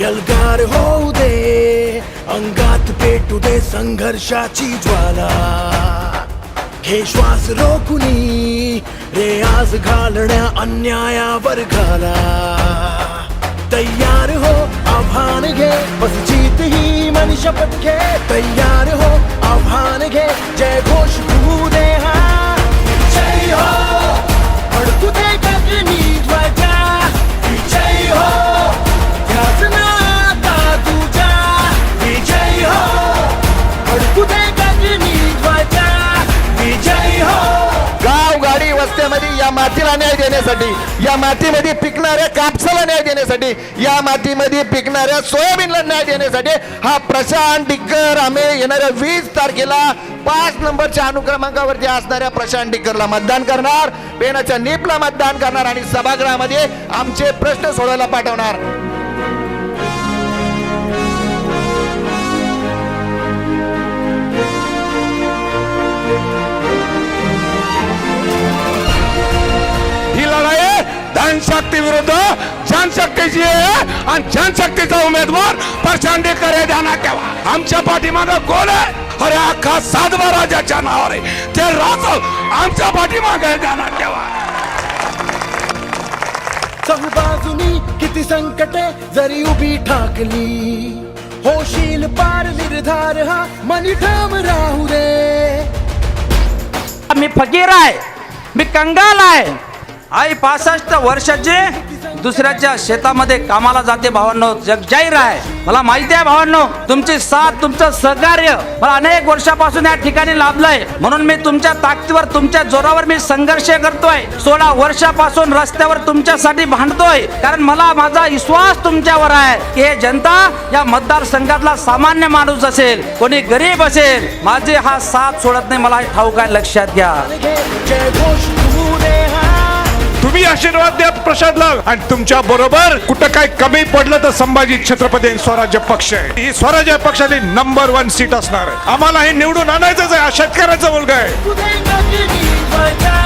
यलगार होऊ दे अंगात पेटू दे संघर्षाची ज्वाला. हे श्वास रोखुनी रे आज घालण्या अन्यायावर घाला. तयार हो आव्हान घे बस जीत ही मन शपथ घे. तयार हो आव्हान घे जय घोष मातीमध्ये या मातीला न्याय देण्यासाठी या मातीमध्ये पिकणाऱ्या कापसाला न्याय देण्यासाठी या मातीमध्ये पिकणाऱ्या सोयाबीनला न्याय देण्यासाठी हा प्रशांत डिक्कर आम्ही येणाऱ्या वीस तारखेला पाच नंबरच्या अनुक्रमांकावरती असणाऱ्या प्रशांत डिक्करला मतदान करणार. पेनाच्या नीपला मतदान करणार आणि सभागृहामध्ये आमचे प्रश्न सोडवायला पाठवणार. धनशक्ती विरुद्ध जनशक्तीची आणि जनशक्तीचा उमेदवार प्रचंडेकर हे ध्यानात ठेवा. आमच्या पाठीमागं कोण आहे? अरे अख्खा सातवा राजाच्या नावावर आहे. ते राज आमच्या पाठीमागे ध्यानात ठेवा. चहूबाजूनी किती संकटे जरी उभी ठाकली. होशील पार निर्धार हा मनी ठाम राहू दे. मी फकीर आहे. मी कंगाल आहे. आई पासष्ट वर्षाचे दुसऱ्याच्या शेतामध्ये कामाला जाते भावांनो. जग जाहीर आहे. मला माहिती आहे भावांनो तुमची साथ तुमचं सहकार्य मला अनेक वर्षापासून या ठिकाणी लाभलंय. म्हणून मी तुमच्या ताकदीवर तुमच्या जोरावर मी संघर्ष करतोय. सोळा वर्षापासून रस्त्यावर तुमच्यासाठी भांडतोय. कारण मला माझा विश्वास तुमच्यावर आहे की हे जनता या मतदारसंघातला सामान्य माणूस असेल कोणी गरीब असेल माझे हा साथ सोडत नाही. मला ठाऊक आहे लक्षात घ्या. तुम्ही आशीर्वाद द्या प्रसादला. आणि तुमच्या बरोबर कुठं काय कमी पडलं तर संभाजी छत्रपती स्वराज्य पक्ष आहे. ही स्वराज्य पक्षाची नंबर वन सीट असणार आहे. आम्हाला हे निवडून आणायचंच आहे. शेतकऱ्याचा मुलगा आहे.